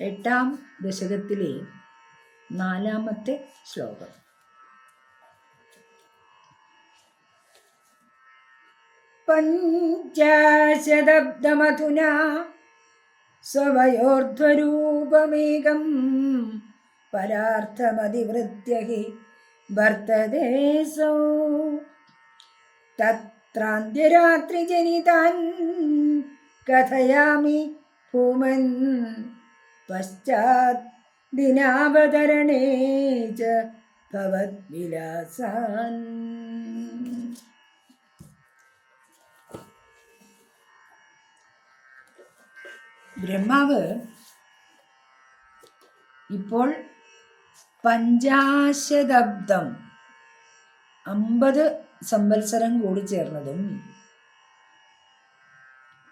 എട്ടാം ദശകത്തിലെ നാലാമത്തെ ശ്ലോകം. പഞ്ചശതബ്ദമധുനാ സ്വയോർധ്വരൂപമേകം പരാർത്ഥമതിവൃത്യ ഹി തത്രാന്ത്യരാത്രി തത്രാന്ത്യരാത്രിജനിതാൻ കഥയാമി ഭൂമൻ പശ്ചാത് ദിനാവതരണേ ബ്രഹ്മാവ് ഇപ്പോൾ പഞ്ചാശതബ്ദം അമ്പത് സംവത്സരം കൂടി ചേർന്നതും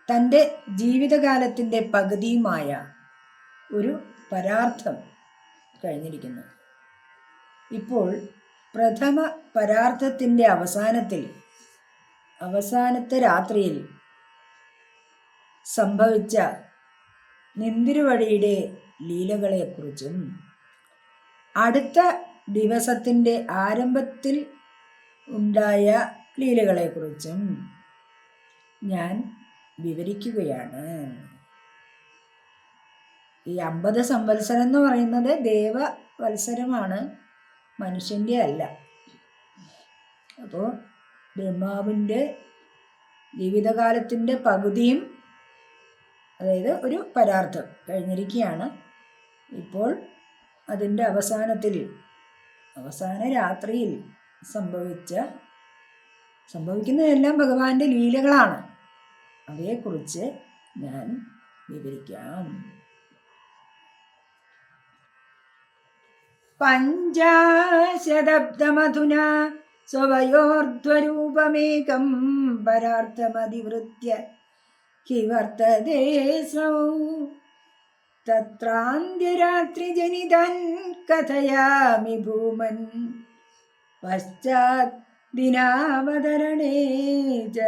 തന്റെ ജീവിതകാലത്തിന്റെ പകുതിയുമായ ഒരു പരാർത്ഥം കഴിഞ്ഞിരിക്കുന്നു. ഇപ്പോൾ പ്രഥമ പരാർത്ഥത്തിന്റെ അവസാനത്തിൽ അവസാനത്തെ രാത്രിയിൽ സംഭവിച്ച നിന്തിരുവഴിയുടെ ലീലകളെക്കുറിച്ചും അടുത്ത ദിവസത്തിന്റെ ആരംഭത്തിൽ ഉണ്ടായ ലീലകളെക്കുറിച്ചും ഞാൻ വിവരിക്കുകയാണ്. ഈ അമ്പത് സംവത്സരം എന്ന് പറയുന്നത് ദേവവത്സരമാണ് മനുഷ്യന്റെ അല്ല. അപ്പോൾ ബ്രഹ്മാവിന്റെ ജീവിതകാലത്തിന്റെ പകുതിയും അതായത് ഒരു പരാർത്ഥം കഴിഞ്ഞിരിക്കുകയാണ്. ഇപ്പോൾ അതിന്റെ അവസാനത്തിൽ അവസാന രാത്രിയിൽ സംഭവിച്ച സംഭവിക്കുന്നതെല്ലാം ഭഗവാന്റെ ലീലകളാണ്. അവയെക്കുറിച്ച് ഞാൻ വിവരിക്കാം. പഞ്ചാശതബ്ദമധുന സ്വയോർധ്വരൂപമേകം പരാർത്ഥമതിവൃത്യ ഹി വർത്തതേ സൗ തത്രാന്ത്യരാത്രിജനിതൻ കഥയാമി ഭൂമൻ. പശ്ചാത് ദിനാവതരണേ ച